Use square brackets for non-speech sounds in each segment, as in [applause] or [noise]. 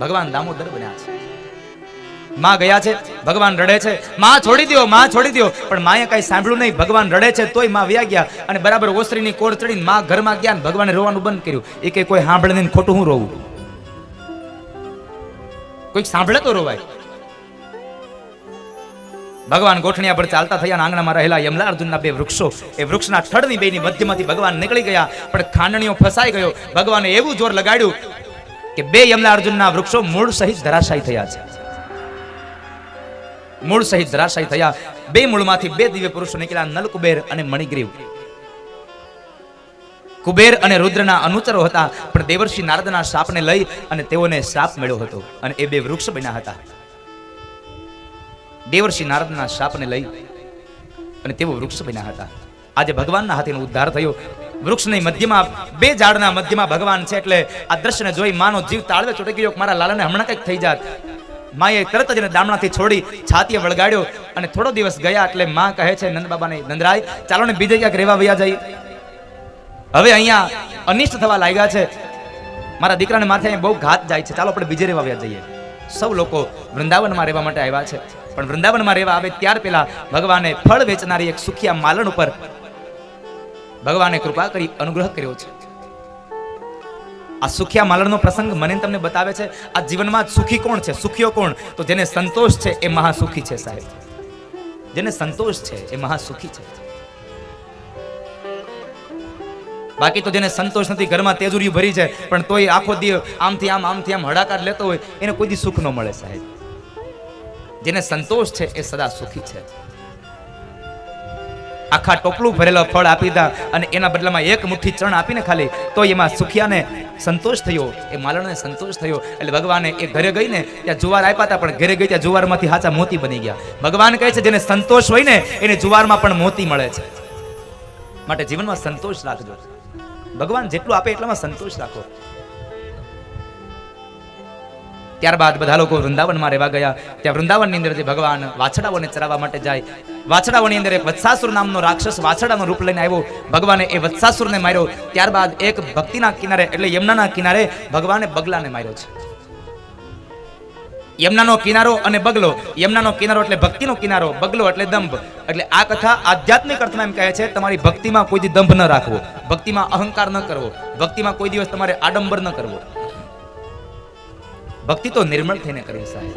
ભગવાન દામોદર બન્યા છે. માં ગયા છે, ભગવાન રડે છે. માં છોડી દો માં છોડી દો પણ માએ કઈ સાંભળ્યું નહીં, ભગવાન રડે છે તોયમાં વ્યા ગયા. અને બરાબર ઓસરીની કોર ચડીને માં ઘરમાં ગયા ને ભગવાને રોવાનું બંધ કર્યું. એ કે કોઈ સાંભળે નહીં ખોટું હું રોવું? કોઈક સાંભળે તો રોવાય. ભગવાન ગોઠણિયા પર ચાલતા થયા આંગણામાં રહેલા યમલા અર્જુનના બે વૃક્ષો. એ વૃક્ષના થડની બેની મધ્યમાંથી ભગવાન નીકળી ગયા. પણ ખાંડણીઓ ફસાઈ ગયો. ભગવાને એવું જોર લગાડ્યું. કે બે યમલા વૃક્ષો મૂળ સહિત ધરાશાયી થયા છે. મૂળ સહિત ધરાશાયી થયા. બે મૂળમાંથી બે દિવ્ય પુરુષો નીકળ્યા નલ કુબેર અને મણિગ્રીવ. કુબેર અને રુદ્રના અનુચરો હતા, પણ દેવર્ષિ નારદના શાપને લઈ અને તેઓને શાપ મળ્યો હતો અને એ બે વૃક્ષ બન્યા હતા. દેવર્ષિ નારદના શાપને લઈ અને તેઓ વૃક્ષ બન્યા હતા. આજે ભગવાનના હાથીનો ઉદ્ધાર થયો. વૃક્ષની મધ્યમાં, બે ઝાડના મધ્યમાં ભગવાન છે એટલે આ દ્રશ્યને જોઈ માનો જીવ તાળવે ચોટી ગયો મારા લાલાને હમણાં કંઈક થઈ જાત. માએ તરત જ દામણાથી છોડી છાતીએ વળગાડ્યો અને થોડો દિવસ ગયા એટલે માં કહે છે, નંદબાબાને નંદરાય, ચાલો ને બીજે ક્યાંક રહેવા વયા જઈએ હવે અહીંયા અનિષ્ટ થવા લાગ્યા છે. મારા દીકરાને માથે બહુ ઘાત જાય છે. ચાલો આપણે બીજે રહેવા વ્યા જઈએ. સૌ લોકો વૃંદાવનમાં રહેવા માટે આવ્યા છે. પણ વૃંદાવનમાં રહેવા આવે ત્યાર પહેલા ભગવાને ફળ વેચનારી એક સુખિયા માલણ ઉપર ભગવાને કૃપા કરી અનુગ્રહ કર્યો છે. આ સુખિયા માલણનો પ્રસંગ મને તમને બતાવે છે, આ જીવનમાં સુખી કોણ છે? સુખીઓ કોણ? તો જેને સંતોષ છે એ મહાસુખી છે સાહેબ. જેને સંતોષ છે એ મહાસુખી છે. બાકી તો જેને સંતોષ નથી, ઘરમાં તેજુરી ભરી છે પણ તોય આખો દી આમથી આમ આમથી આમ હડાકાર લેતો હોય, એને કોઈ સુખ ન મળે સાહેબ. જેને સંતોષ છે એ સદા સુખી છે. આખા ટોપલું ભરેલો ફળ આપી દા અને એના બદલામાં એક મુઠ્ઠી ચણ આપીને ખાલી તો એમાં સુખિયાને સંતોષ થયો. એ માલણને સંતોષ થયો. એટલે ભગવાને એ ઘરે ગઈને ત્યાં જુવાર આપ્યા હતા, પણ ઘરે ગઈ ત્યાં જુવારમાંથી હાચા મોતી બની ગયા. ભગવાન કહે છે, જેને સંતોષ હોય ને, એને જુવારમાં પણ મોતી મળે છે. માટે જીવનમાં સંતોષ રાખજો. ભગવાન જેટલું આપે એટલામાં સંતોષ રાખો. ત્યારબાદ બધા લોકો વૃંદાવનમાં રહેવા ગયા. ત્યાં વૃંદાવનની અંદર જે ભગવાન વાછડાઓને ચરાવવા માટે જાય. વાછડાઓની અંદર એક વત્સાસુર નામનો રાક્ષસ વાછડાનું રૂપ લઈને આવ્યો. ભગવાને એ વત્સાસુરને માર્યો. ત્યારબાદ એક ભક્તિના કિનારે, એટલે યમુનાના કિનારે ભગવાને બગલાને માર્યો છે. યમુનાનો કિનારો અને બગલો. યમુનાનો કિનારો એટલે ભક્તિનો કિનારો, બગલો એટલે દંભ. એટલે આ કથા આધ્યાત્મિક અર્થમાં એમ કહે છે, તમારી ભક્તિમાં કોઈ દંભ ન રાખવો. ભક્તિમાં અહંકાર ન કરવો. ભક્તિમાં કોઈ દિવસ તમારે આડંબર ન કરવો. ભક્તિ તો નિર્મળ થઈને કરવી સાહેબ.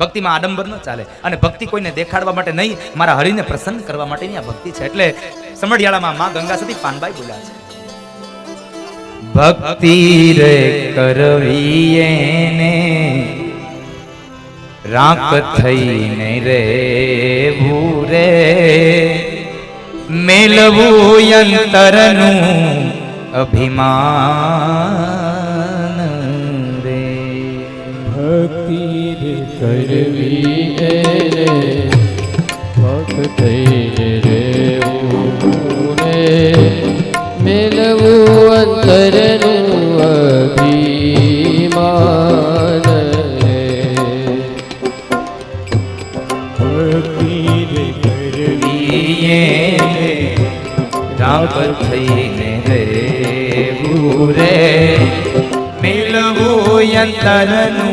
ભક્તિમાં આડંબર ન ચાલે અને ભક્તિ કોઈને દેખાડવા માટે નહીં, મારા હરિને પ્રસન્ન કરવા માટેની આ ભક્તિ છે. એટલે સમઢિયાળામાં માં ગંગા સુધી પાનબાઈ બોલ્યા છે. ભક્તિ રે કરવી એને, રાખ થઈને રે. ભૂરે મેલવું અંતરનું અભિમાન. કરવી એને ભક્ત થઈને રેવું રે મેળવું અંતરનું અભિમાન રે ભક્તિ રે કરવી રાખ થઈને રે ભૂરે મેલવું અંતરનું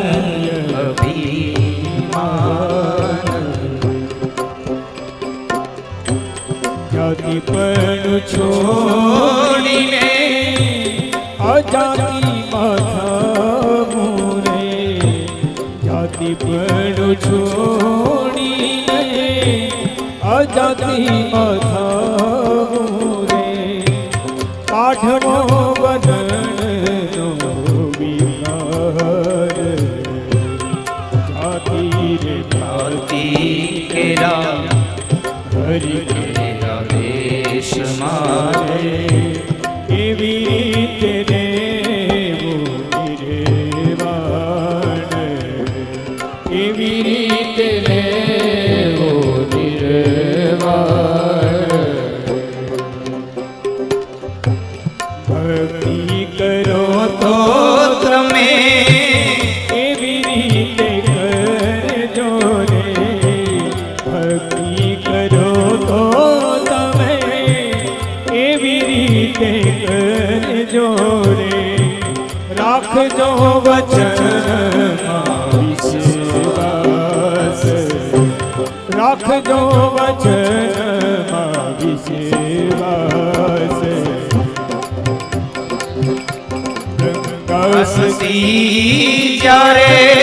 કરજો રે રાખજો વચન. વિશ્વાસ રાખજો વચન વિશ્વાસ કસતી જ્યારે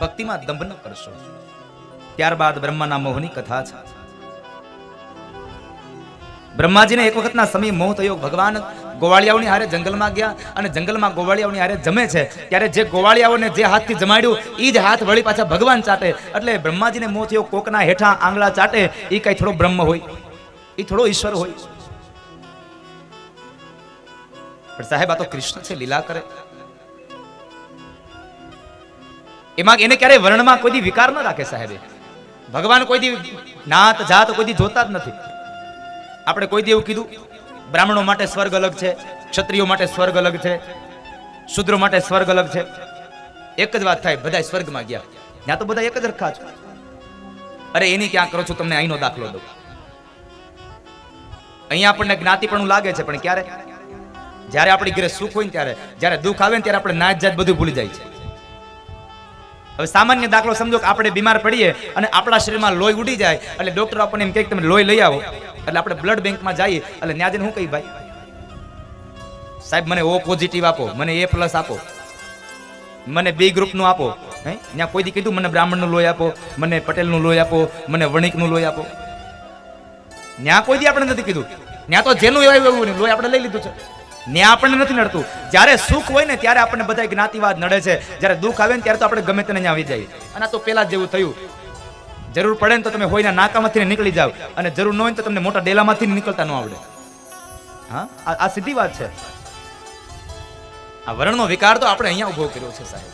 ભક્તિમાં દંભ ન કરશો. ત્યારબાદ બ્રહ્માના મોહની કથા છે. બ્રહ્માજીને એક વખતના સમય મોહ થયો. ભગવાન ગોવાળિયાઓની હારે જંગલમાં ગયા અને જંગલમાં ગોવાળિયાઓની હારે જમે છે. ત્યારે જે ગોવાળિયાઓને જે હાથથી જમાડ્યું એ જ હાથ વળી પાછા ભગવાન ચાટે. એટલે બ્રહ્માજીને મોહ થયો, કોકના હેઠા આંગળા ચાટે એ કઈ થોડો બ્રહ્મ હોય. એ થોડો ઈશ્વર હોય. પણ સાહેબ, આ તો કૃષ્ણ છે, લીલા કરે. એમાં એને ક્યારેય વર્ણમાં કોઈ વિકાર ન રાખે સાહેબે. ભગવાન કોઈ દી નાત, જાત કોઈ દી જોતા જ નથી. આપણે કોઈ દી એવું કીધું, બ્રાહ્મણો માટે સ્વર્ગ અલગ છે, ક્ષત્રિયો માટે સ્વર્ગ અલગ છે, શુદ્રો માટે સ્વર્ગ અલગ છે. એક જ વાત થાય બધા સ્વર્ગમાં ગયા. ત્યાં તો બધા એક જ રખા છો. અરે એની ક્યાં કરો છો, તમને અહીંનો દાખલો દઉં. અહીંયા આપણને જ્ઞાતિ પણ લાગે છે, પણ ક્યારે? જ્યારે આપણી ઘરે સુખ હોય ને ત્યારે, જ્યારે દુઃખ આવે ને ત્યારે આપણે નાચ જાત બધું ભૂલી જાય છે. હવે સામાન્ય દાખલો સમજો કે આપણે બીમાર પડીએ અને આપણા શરીરમાં લોહી ઉડી જાય, એટલે ડોક્ટર આપણને એમ કહે કે તમે લોહી લઈ આવો. એટલે આપણે બ્લડ બેંકમાં જઈએ, એટલે ત્યાં જઈને શું કહી ભાઈ? સાહેબ, મને ઓ પોઝિટિવ આપો, મને એ પ્લસ આપો. મને બી ગ્રુપનું આપો. હે? ત્યાં કોઈ દી કીધું? મને બ્રાહ્મણનું લોહી આપો, મને પટેલનું લોહી આપો, મને વણિકનું લોહી આપો. ત્યાં કોઈ દી આપણે નથી કીધું? ત્યાં તો જેનું એવું એવું લોહી આપણે લઈ લીધું છે. ત્યાં આપણને નથી નડતું. જ્યારે સુખ હોય ને ત્યારે આપણને બધા જ્ઞાતિવાદ નડે છે. જ્યારે દુઃખ આવે ને ત્યારે તો આપણે ગમે તેને આવી જઈએ. અને તો પેલા જેવું થયું. જરૂર પડે ને તો તમે હોયના નાકામાંથી નીકળી જાવ અને જરૂર ન હોય તો તમને મોટા ડેલામાંથી નીકળતા ન આવડે. હા? આ સીધી વાત છે. આ વર્ણનો વિકાર તો આપણે અહીંયા ઊભો કર્યો છે સાહેબ.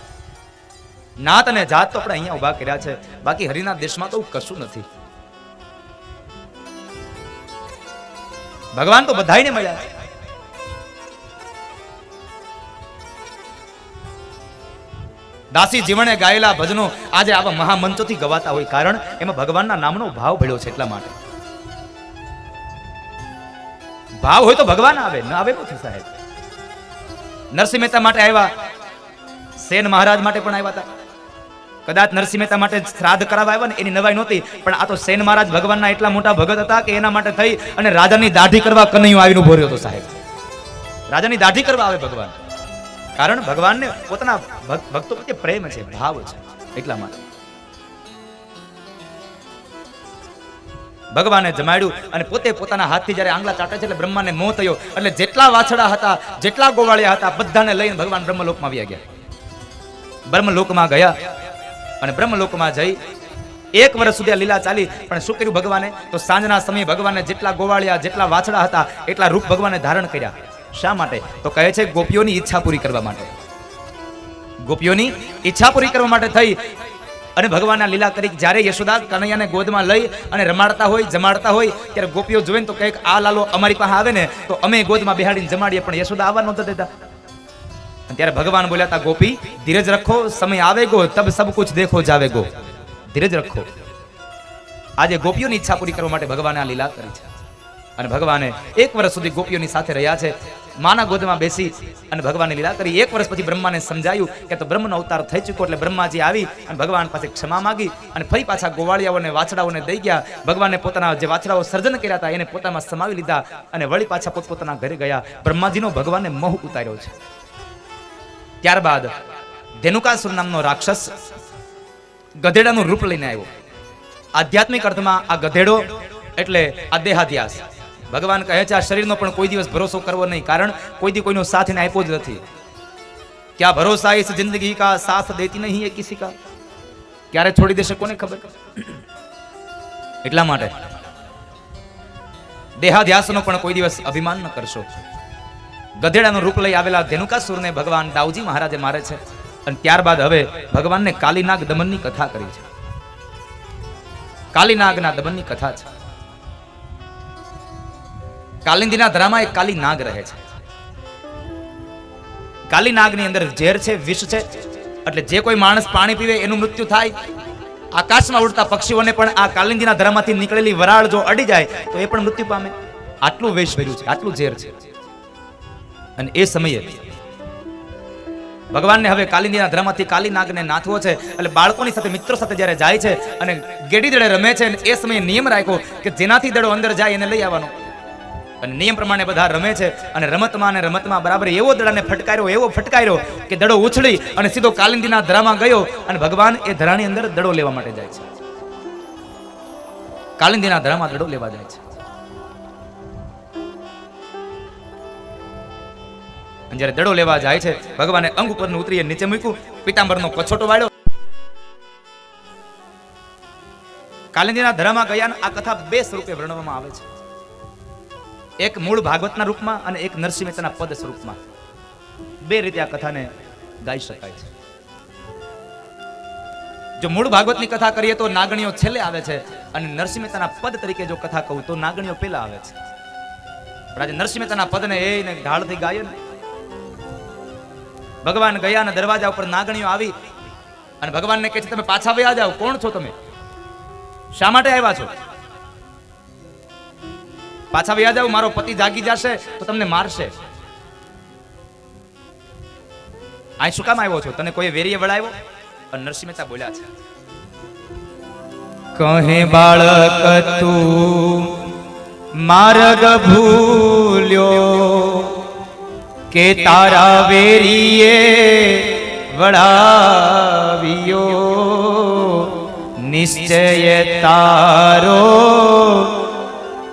નાત અને જાત તો આપણે અહીંયા ઊભા કર્યા છે. બાકી હરિના દેશમાં તો કશું નથી. ભગવાન તો બધાને મળ્યા છે. દાસી જીવણે ગાયેલા ભજનો આજે આવા મહામંચોથી ગવાતા હોય કારણ એમાં ભગવાનના નામનો ભાવ ભળ્યો છે એટલા માટે. ભાવ હોય તો ભગવાન આવે, ન આવે નથી સાહેબ? નરસિંહ મહેતા માટે આવ્યા, સેન મહારાજ માટે પણ આવ્યા હતા. કદાચ નરસિંહ મહેતા માટે શ્રાદ્ધ કરાવવા આવ્યા ને એની નવાઈ નહોતી, પણ આ તો સેન મહારાજ ભગવાનના એટલા મોટા ભગત હતા કે એના માટે થઈ અને રાજાની દાઢી કરવા કનૈયો આવીને ઊભો રહ્યો હતો સાહેબ. રાજાની દાઢી કરવા આવે ભગવાન. કારણ ભગવાનને પોતાના ભક્ત- પ્રત્યે પ્રેમ છે, ભાવ છે, એટલા માટે. ભગવાને જમાડ્યું અને પોતે પોતાના હાથથી જ્યારે આંગળા ચાટે છે એટલે બ્રહ્માને મોહ થયો. એટલે જેટલા વાછડા હતા, જેટલા ગોવાળિયા હતા, બધાને લઈને ભગવાન બ્રહ્મલોકમાં આવી ગયા. બ્રહ્મલોકમાં ગયા અને બ્રહ્મલોકમાં જઈ એક વર્ષ સુધી આ લીલા ચાલી, પણ શું કર્યું ભગવાને? તો સાંજના સમયે ભગવાને જેટલા ગોવાળિયા, જેટલા વાછડા હતા, એટલા રૂપ ભગવાને ધારણ કર્યા. શા માટે? તો કહે છે ગોપીઓની ઈચ્છા પૂરી કરવા માટે. ગોપીઓની ઈચ્છા પૂરી કરવા માટે થઈ અને ભગવાનના લીલા કરી જ્યારે યશોદા કનૈયાને ગોદમાં લઈ અને રમાડતા હોય, જમાડતા હોય, ત્યારે ગોપીઓ જોઈને તો કંઈક આ લાલો અમારી પાસે આવે ને, તો અમે ગોદમાં બેહાડીને જમાડીએ, પણ યશોદા આવવા નહોતા દેતા. ત્યારે ભગવાન બોલ્યા હતા, ગોપી, ધીરજ રખો, સમય આવે ગો તબ સબ કુછ દેખો જાવેગો ધીરજ રખો. આજે ગોપીઓની ઈચ્છા પૂરી કરવા માટે ભગવાને આ લીલા કરી છે. અને ભગવાને એક વર્ષ સુધી ગોપીઓની સાથે રહ્યા છે. માના ગોદમાં બેસી અને ભગવાને લીલા કરી. એક વર્ષ પછી બ્રહ્માને સમજાયું કે તો બ્રહ્મનો અવતાર થઈ ચૂક્યો એટલે બ્રહ્માજી આવી અને ભગવાન પાસે ક્ષમા માગી અને ફરી પાછા ગોવાળિયાઓને વાછડાઓને દઈ ગયા. ભગવાને પોતાના જે વાછડાઓ સર્જન કર્યા હતા એને પોતામાં સમાવી લીધા અને વળી પાછા પોતપોતાના ઘરે ગયા. બ્રહ્માજીનો ભગવાને મોહ ઉતાર્યો છે. ત્યારબાદ ધેનુકાસુર નામનો રાક્ષસ ગધેડાનું રૂપ લઈને આવ્યો. આધ્યાત્મિક અર્થમાં આ ગધેડો એટલે આ દેહાધ્યાસ. ભગવાન કહે છે, આ શરીરનો પણ કોઈ દિવસ ભરોસો કરવો નહીં, કારણ કોઈ દી કોઈનો સાથ એને આપ્યો જ નથી. ક્યાં ભરોસા ઇસ જિંદગી કા સાથ દેતી નહીં એ કિસી કા? ક્યારે છોડી દેશે કોને ખબર? [clears throat] એટલા માટે દેહાધ્યાસનો પણ કોઈ દિવસ અભિમાન ન કરશો. ગધેડાનું રૂપ લઈ આવેલા ધેનુકાસુરને ભગવાન દાઉજી મહારાજે મારે છે અને ત્યારબાદ હવે ભગવાનને કાલીનાગ દમનની કથા કરી છે. કાલીનાગના દમનની કથા છે. કાલિંદીના ધરામાં એક કાલી નાગ રહે છે. કાલી નાગની અંદર ઝેર છે, વિષ છે, એટલે જે કોઈ માણસ પાણી પીવે એનું મૃત્યુ થાય. આકાશમાં ઉડતા પક્ષીઓને પણ આ કાલિંદીના ધરામાંથી નીકળેલી વરાળ જો અડી જાય, તો એ પણ મૃત્યુ પામે. આટલું વેશ ભર્યું છે, આટલું ઝેર છે. અને એ સમયે ભગવાનને હવે કાલિંદીના ધરામાંથી કાલી નાગને નાથવો છે, એટલે બાળકોની સાથે, મિત્રો સાથે જ્યારે જાય છે અને ગેડી દડે રમે છે, અને એ સમયે નિયમ રાખ્યો કે જેનાથી દડો અંદર જાય એને લઈ આવવાનો. અને નિયમ પ્રમાણે બધા રમે છે અને રમતમાં અને રમતમાં બરાબર એવો દડાને ફટકાર્યો, એવો ફટકાર્યો કે દડો ઉછળી અને સીધો કાલિંદીના ધરામાં ગયો અને ભગવાન એ ધરાની અંદર દડો લેવા માટે જાય છે. કાલિંદીના ધરામાં દડો લેવા જાય છે. જ્યારે દડો લેવા જાય છે, ભગવાને અંગ ઉપરનું ઉતરીએ, નીચે મૂક્યું, પિતાંબરનો કછોટો વાળ્યો. કાલિંદીના ધરામાં ગયા આ કથા બે સ્વરૂપે વર્ણવવામાં આવે છે. એક મૂળ ભાગવતના રૂપમાં અને એક નરસિંહ મહેતાના પદ સ્વરૂપમાં. બે રીતે આ કથાને ગાઈ શકાય છે. જો મૂળ ભાગવતની કથા કરીએ તો નાગણીઓ છેલ્લે આવે છે અને નરસિંહ મહેતાના પદ તરીકે જો કથા કહું તો નાગણીઓ પહેલા આવે છે. પણ આજે નરસિંહ મહેતાના પદને એને ઢાળથી ગાયો ને. ભગવાન ગયા અને દરવાજા ઉપર નાગણીઓ આવી અને ભગવાનને કહે છે, તમે પાછા વયા જાઓ, કોણ છો તમે? શા માટે આવ્યા છો? પાછા વ્યાજ આવું મારો પતિ જાગી જશે તો તમને મારશે. અહીં શું કામ આવ્યો છો? તને કોઈ વેરીએ વળાવ્યો? અને નરસિંહ મહેતા બોલ્યા છે. કહે બાળક તું, માર્ગ ભૂલ્યો કે તારા વેરીએ વળાવ્યો. નિશ્ચય તારો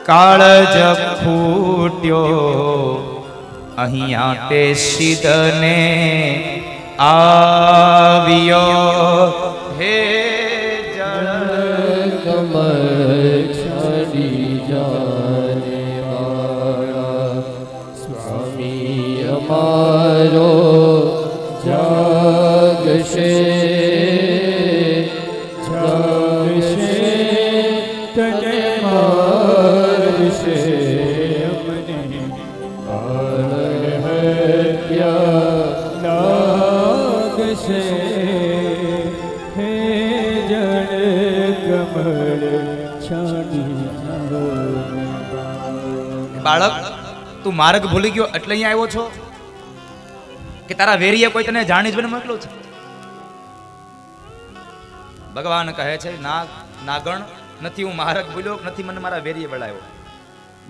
કાળજ ફૂટ્યો અહીંયા તે સિદ્ધને આવ્યો. હે જળ. કમળ છડી જાને સ્વામી અમારો બાળક, તું માર્ગ ભૂલી ગયો એટલે અહીંયા આવ્યો છો? કે તારા વેરીએ કોઈ તને જાણી જોઈને મોકલ્યો છે? ભગવાન કહે છે ના નાગણ, નથી હું માર્ગ ભૂલ્યો, નથી મને મારા વેરીએ વળાયો.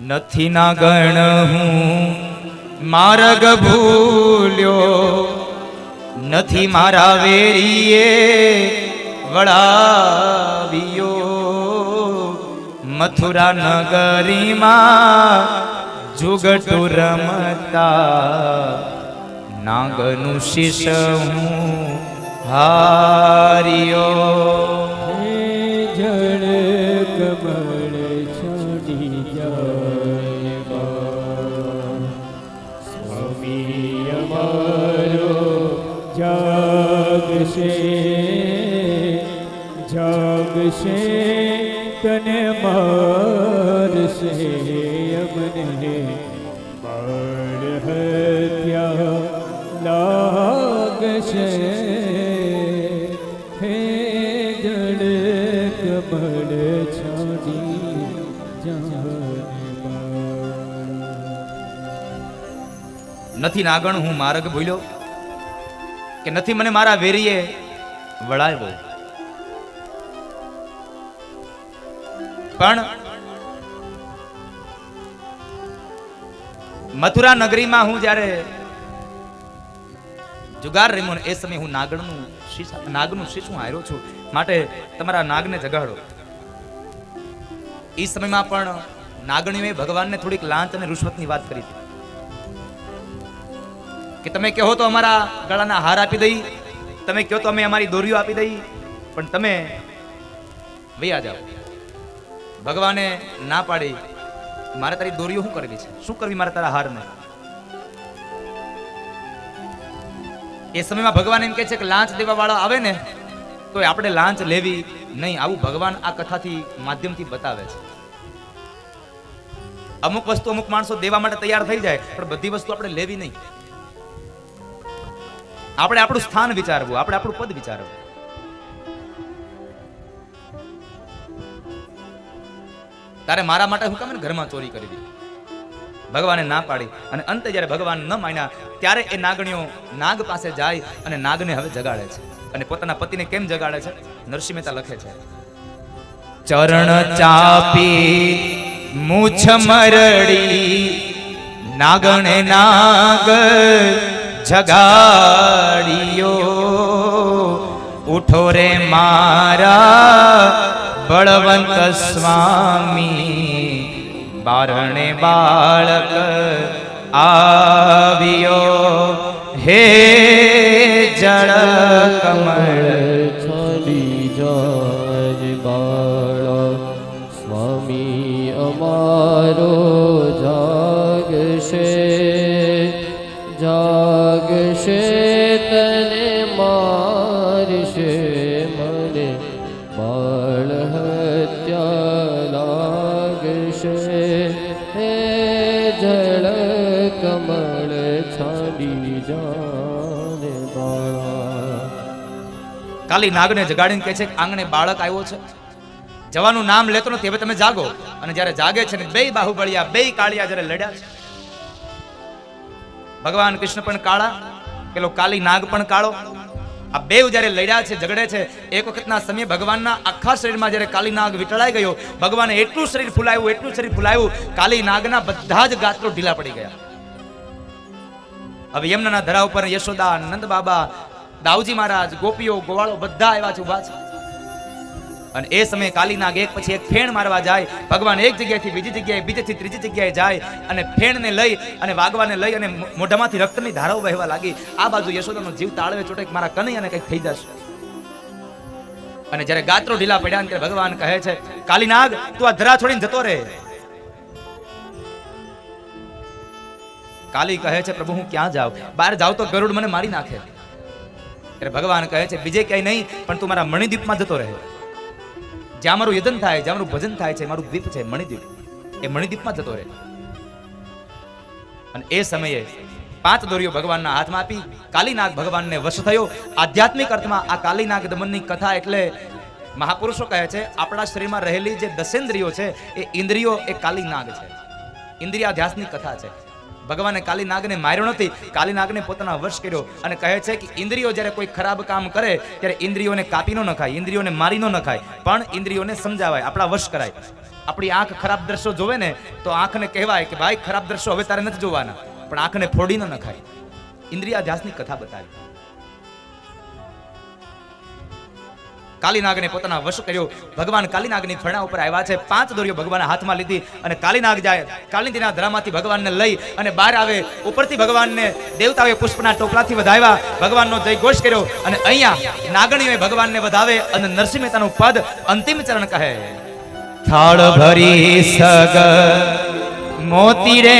નથી નાગણ, હું માર્ગ ભૂલ્યો, નથી મારા વેરીએ વળાવ્યો. મથુરા નગરીમાં જુગટુ રમતા નાગનું શિષ હું હાર્યો જળ કમળ છાડી જાય. સ્વામી અમારો તને મારશે, અમને હત્યા લાગશે. હે જડ કમળ છાડી નથી નાગણ, હું માર્ગ ભૂલ્યો કે નથી મને મારા વેરીએ વળાવ્યો? પણ મથુરા નગરીમાં હું જ્યારે જુગાર રમ્યો એ સમયે હું નાગણનું નાગનું શીશ હાર્યો છું, માટે તમારા નાગને જગાડો. એ સમયમાં પણ નાગણીઓએ ભગવાનને થોડીક લાંચ અને રૂશ્વતની વાત કરી હતી. કે તમે કહો તો અમારા ગળાના હાર આપી દઈ, તમે કહો તો અમે અમારી દોરીઓ આપી દઈ, પણ તમે વૈયા જાઓ. ભગવાને ના પાડી, મારે તારી દોરીઓ શું કરવી છે? શું કરવી મારે તારા હારને? એ સમયમાં ભગવાન એમ કહે છે કે લાંચ દેવા વાળા આવે ને તો આપણે લાંચ લેવી નહીં. આવું ભગવાન આ કથાથી માધ્યમથી બતાવે છે. અમુક વસ્તુ અમુક માણસો દેવા માટે તૈયાર થઈ જાય, પણ બધી વસ્તુ આપણે લેવી નહીં. આપણે આપણું સ્થાન વિચારવું, આપણે આપણું પદ વિચારવું. તારે મારા માટે હું કામ ઘરમાં ચોરી કરી ભગવાને ના પાડી અને અંતે જ્યારે ભગવાન ન માન્યા, ત્યારે એ નાગણીઓ નાગ પાસે જાય અને નાગને હવે જગાડે છે. અને પોતાના પતિને કેમ જગાડે છે? નરસિંહ મહેતા લખે છે, ચરણ ચાપી, મૂછ મરડી નાગણે નાગ જગાડિયો. ઉઠો રે મારા બળવંત સ્વામી બારણે બાળક આવ્યો. હે જળ કમળ છોડી જાય કાલી નાગને જગાડીને કહે છે કે આંગણે બાળક આવ્યો છે. જવાનું નામ લેતો નથી, હવે તમે જાગો. અને જ્યારે જાગે છે ને બે બાહુબળિયા, બે કાળિયા જ્યારે લડ્યા છે. ભગવાન કૃષ્ણ પણ કાળા, પેલો કાલી નાગ પણ કાળો. આ બે જ્યારે લડ્યા છે, ઝઘડે છે, એક વખતના સમયે ભગવાનના આખા શરીરમાં જ્યારે કાલી નાગ વિટળાઈ ગયો, ભગવાને એટલું શરીર ફૂલાયું, એટલું શરીર ફૂલાયું, કાલી નાગના બધા જ ગાત્રો ઢીલા પડી ગયા. હવે યમુનાના ધરા ઉપર યશોદા, નંદ બાબા, દાઉજી મહારાજ, ગોપીઓ, ગોવાળો બધા આવ્યા છે ઊભા છે. અને એ સમયે કાલીનાગ એક પછી એક ફેણ મારવા જાય. ભગવાન એક જગ્યાએથી બીજી જગ્યાએ, બીજેથી ત્રીજી જગ્યાએ જાય અને ફેણને લઈ અને વાગવાને લઈ અને મોઢામાંથી રક્તની ધારાઓ વહેવા લાગી. આ બાજુ યશોદાનો જીવ તાળવે ચોટે મારા મારા કનૈયાને કંઈક થઈ જશે. અને જ્યારે ગાત્રો ઢીલા પડ્યા ત્યારે ભગવાન કહે છે, કાલીનાગ, તું આ ધરા છોડીને જતો રહે કાલી કહે છે, પ્રભુ, હું ક્યાં જાઉં? બહાર જાઉં તો ગરુડ મને મારી નાખે. ત્યારે ભગવાન કહે છે, બીજે ક્યાંય નહીં, પણ તું મારા મણિદ્વીપમાં જતો રહે. જ્યાં મારું યજન થાય, જ્યાં મારું ભજન થાય છે, મારું દ્વીપ છે મણિદ્વીપ એ મણિદ્વીપમાં જતો રહે. અને એ સમયે પાંચ દોરીઓ ભગવાનના હાથમાં આપી, કાલીનાગ ભગવાનને વશ થયો. આધ્યાત્મિક અર્થમાં આ કાલીનાગ દમનની કથા એટલે મહાપુરુષો કહે છે, આપણા શરીરમાં રહેલી જે દસેન્દ્રિયો છે, એ ઇન્દ્રિયો, એ કાલીનાગ છે. ઇન્દ્રિયાધ્યાસની કથા છે. ભગવાને કાલી નાગને માર્યો નથી. કાલી નાગને પોતાનો વશ કર્યો અને કહે છે કે ઇન્દ્રિયો જ્યારે કોઈ ખરાબ કામ કરે, ત્યારે ઇન્દ્રિયોને કાપી ન નખાય ઇન્દ્રિયોને મારી ન નખાય પણ ઇન્દ્રિયોને સમજાવાય, આપણા વશ કરાય. આપણી આંખ ખરાબ દ્રશ્યો જોવે ને, તો આંખને કહેવાય કે ભાઈ ખરાબ દ્રશ્યો હવે તારે નથી જોવાના. પણ આંખને ફોડી ન નખાય ઇન્દ્રિયાધ્યાસની કથા બતાવી. કાલીનાગને પોતાના વશ કર્યો. ભગવાન કાલીનાગની ફરણા ઉપર આવ્યા છે. પાંચ દોરીઓ ભગવાન હાથમાં લીધી અને કાલીનાગ જાય. કાલિંદીના ધરામાંથી ભગવાનને લઈ અને બહાર આવે. ઉપરથી ભગવાનને દેવતાઓએ પુષ્પના ટોપલાથી વધાવ્યા. ભગવાનનો જય ઘોષ કર્યો અને અહીંયા નાગણીઓએ ભગવાનને વધાવે અને નરસિંહ મહેતાનું પદ અંતિમ ચરણ કહે. થાળ ભરી સગ મોતી રે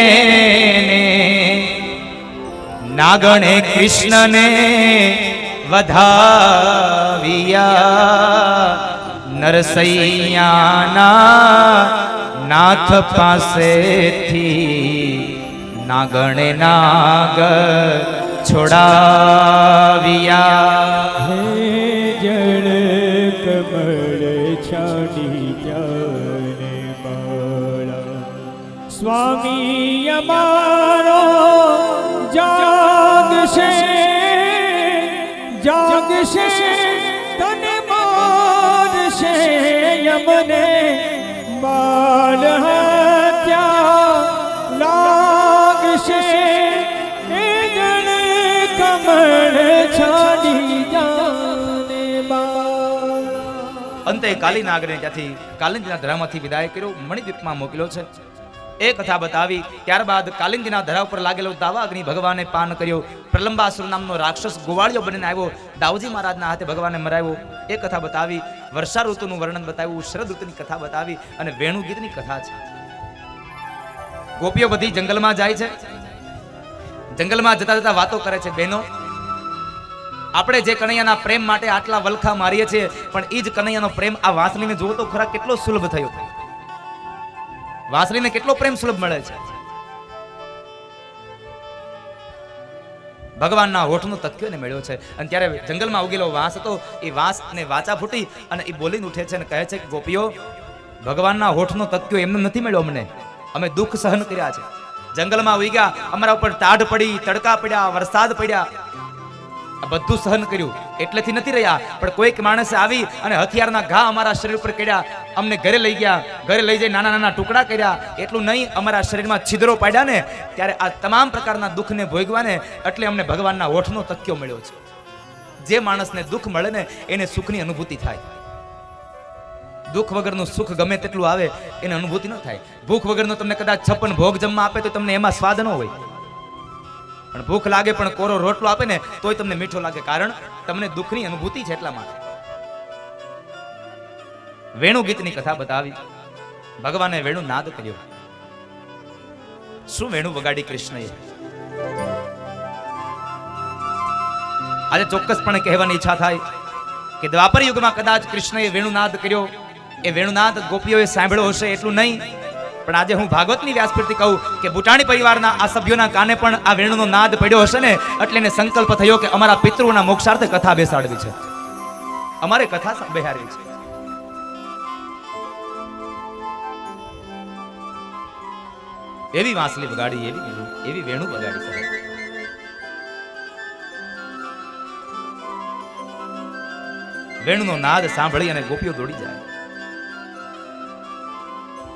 નાગણે કૃષ્ણને વધાવ્યા નરસૈયાના નાથ પાસેથી નાગણે નાગ છોડાવિયા હે જળ કમળ છાડી જાને બાળા સ્વામી અમારો મારશે તને મારશે યમને માર ત્યાં લાગશે. એ જણ કમળ છાડી જાને અંતે કાલી નાગને ત્યાંથી કાલિંદીના ધરામાંથી વિદાય કર્યો મણિદ્વીપમાં મોકલ્યો છે. એ કથા બતાવી. ત્યારબાદ કાલિંદીના ધરા ઉપર લાગેલો દાવા અગ્નિ ભગવાને પાન કર્યો. પ્રલંબાસુર નામનો રાક્ષસ ગોવાળિયો બનીને આવ્યો. દાઉજી મહારાજના હાથે ભગવાને મરાવ્યો. એ કથા બતાવી, વર્ષા ઋતુનું વર્ણન બતાવ્યું, શરદ ઋતુની કથા બતાવી અને વેણુ ગીતની કથા છે. ગોપીઓ બધી જંગલમાં જાય છે. જંગલમાં જતા જતા વાતો કરે છે, બહેનો. આપણે જે કનૈયાના પ્રેમ માટે આટલા વલખા મારીએ છીએ, પણ એ જ કનૈયાનો પ્રેમ આ વાંસળીને જુઓ તો ખરા કેટલો સુલભ થયો. વાંસળીને કેટલો પ્રેમ સુલભ મળે છે? ભગવાનના હોઠનો તથ્યો એને મેળ્યો છે. અને ત્યારે જંગલમાં ઉગેલો વાંસ હતો, એ વાંસ ને વાચા ફૂટી અને એ બોલીને ઉઠે છે અને કહે છે કે ગોપીઓ, ભગવાનના હોઠનો તથ્યો એમને નથી મળ્યો અમને. અમે દુઃખ સહન કર્યા છે. જંગલમાં ઉગ્યા અમારા ઉપર તાઢ પડી, તડકા પડ્યા, વરસાદ પડ્યા. આ બધું સહન કર્યું. એટલેથી નથી રહ્યા, પણ કોઈક માણસે આવી અને હથિયારના ઘા અમારા શરીર ઉપર કર્યા અમને ઘરે લઈ ગયા. ઘરે લઈ જઈ નાના નાના ટુકડા કર્યા. એટલું નહીં, અમારા શરીરમાં છિદ્રો પાડ્યા ને, ત્યારે આ તમામ પ્રકારના દુઃખને ભોગવાને એટલે અમને ભગવાનના હોઠનો તક્યો મળ્યો છે. જે માણસને દુઃખ મળે ને, એને સુખની અનુભૂતિ થાય. દુઃખ વગરનું સુખ ગમે તેટલું આવે, એને અનુભૂતિ ન થાય. ભૂખ વગરનો તમને કદાચ છપ્પન ભોગ જમવા આપે તો તમને એમાં સ્વાદ ન હોય. પણ ભૂખ લાગે, પણ કોરો રોટલો આપે ને, તોય તમને મીઠો લાગે. કારણ તમને દુઃખની અનુભૂતિ છે એટલા માટે. વેણુ ગીતની કથા બતાવી. ભગવાને વેણુ નાદ કર્યો. શું વેણુ વગાડી કૃષ્ણએ? આજે ચોક્કસપણે કહેવાની ઈચ્છા થાય કે દ્વાપર યુગમાં કદાચ કૃષ્ણએ વેણુનાદ કર્યો. એ વેણુનાદ ગોપીઓએ સાંભળ્યો હશે એટલું નહીં. પણ આજે હું ભાગવતની વ્યાસપીઠથી કહું કે બુટાણી પરિવારના આ સભ્યોના કાને પણ આ વેણુનો નાદ પડ્યો હશે ને, એટલે એને સંકલ્પ થયો કે અમારા પિતૃઓના મોક્ષાર્થે કથા બેસાડવી છે. અમારે કથા સ- છે. એવી વાંસલી વગાડી, એવી એવી વેણુ વગાડી સાહેબ વેણુનો નાદ સાંભળી અને ગોપીઓ દોડી જાય.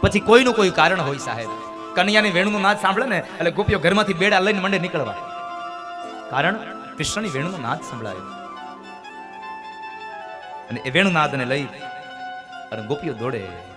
પછી કોઈનું કોઈ કારણ હોય સાહેબ. કનૈયાની વેણુનો નાદ સાંભળે ને, એટલે ગોપીઓ ઘરમાંથી બેડા લઈને મંડે નીકળવા. કારણ કૃષ્ણની વેણુનો નાદ સંભળાયો. અને એ વેણુનાદને લઈ અને ગોપીઓ દોડે.